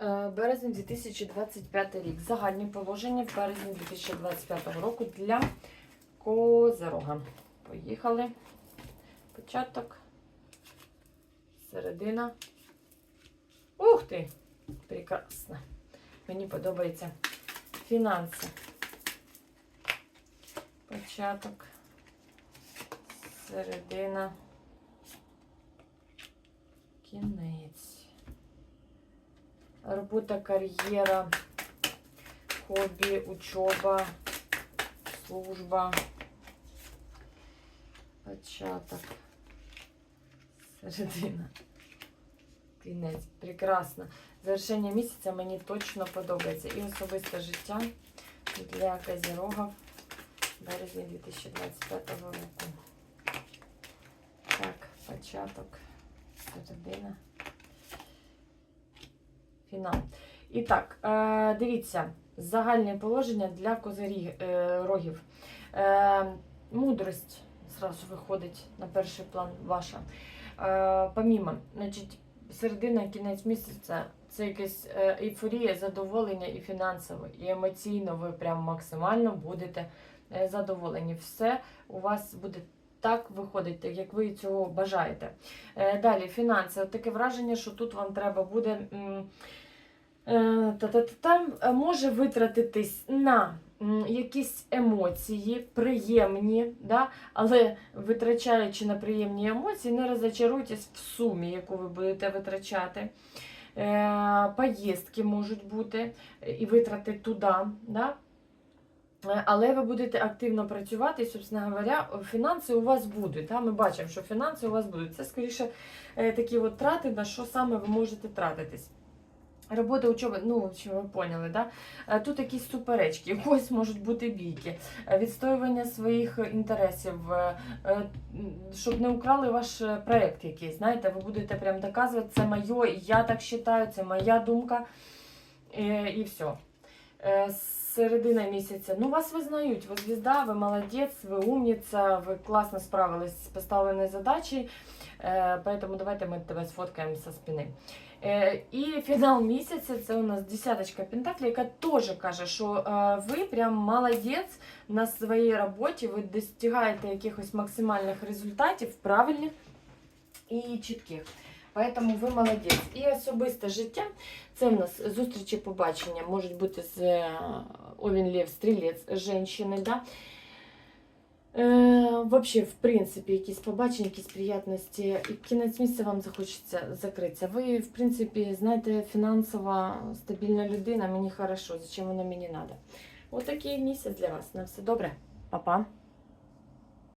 Е, Березень 2025 рік. Загальні положення в березні 2025 року для Козерога. Поїхали. Початок. Середина. Ух ти! Прекрасно. Мені подобається фінанси. Початок. Середина. Кінець. Робота, кар'єра, хобі, учоба, служба, початок, середина, кінець. Прекрасно. Завершення місяця мені точно подобається. І особисте життя для Козірогів в березні 2025 року. Так, початок, середина. Фінал. І так, е, дивіться, загальне положення для козирогів. Е, мудрость зразу виходить на перший план ваша. Е, помімо, значить, середина, кінець місяця це якась е, ейфорія, задоволення і фінансово, і емоційно ви прям максимально будете е, задоволені. Все у вас буде так виходить, як ви цього бажаєте. Е, Далі, фінанси. От таке враження, що тут вам треба буде. е, Та-та-та-там е, може витратитись на якісь емоції, приємні, да? але витрачаючи на приємні емоції, не розочаруйтесь в сумі, яку ви будете витрачати. Поїздки можуть бути і витрати туди. Да? Е, Але ви будете активно працювати, і, собственно говоря, фінанси у вас будуть. Да? Ми бачимо, що фінанси у вас будуть. Це скоріше е, такі от трати, на що саме ви можете тратитись. Робота учоба, ну, общем, ви поняли, да? Е, Тут якісь суперечки, у когось можуть бути бійки, відстоювання своїх інтересів, щоб не украли ваш проєкт якийсь. Знаєте, ви будете прям доказувати, це моє, я так вважаю, це моя думка. І все. Е, Середина місяця. Ну, вас визнають, ви звізда, ви молодець, ви умниця, ви класно справились з поставленою задачею. Е, Поэтому давайте ми тебе сфоткаємо со спини. Е, І фінал місяця це у нас десяточка Пентаклі, яка теж каже, що ви прям молодець на своїй роботі, ви достигаєте якихось максимальних результатів, правильних і чітких. Поэтому ви молодець. І особисте життя це в нас зустрічі побачення, можуть бути з е, Овін Лев, Стрілець, жінки, да? Е, Вообще, в принципі, якісь побачення, якісь приємності, і кінець місяця вам захочеться закритися. Ви, в принципі, знаєте, фінансово стабільна людина, мені хорошо, зачем воно мені треба. Отакий місяць для вас. На все добре. Па-па.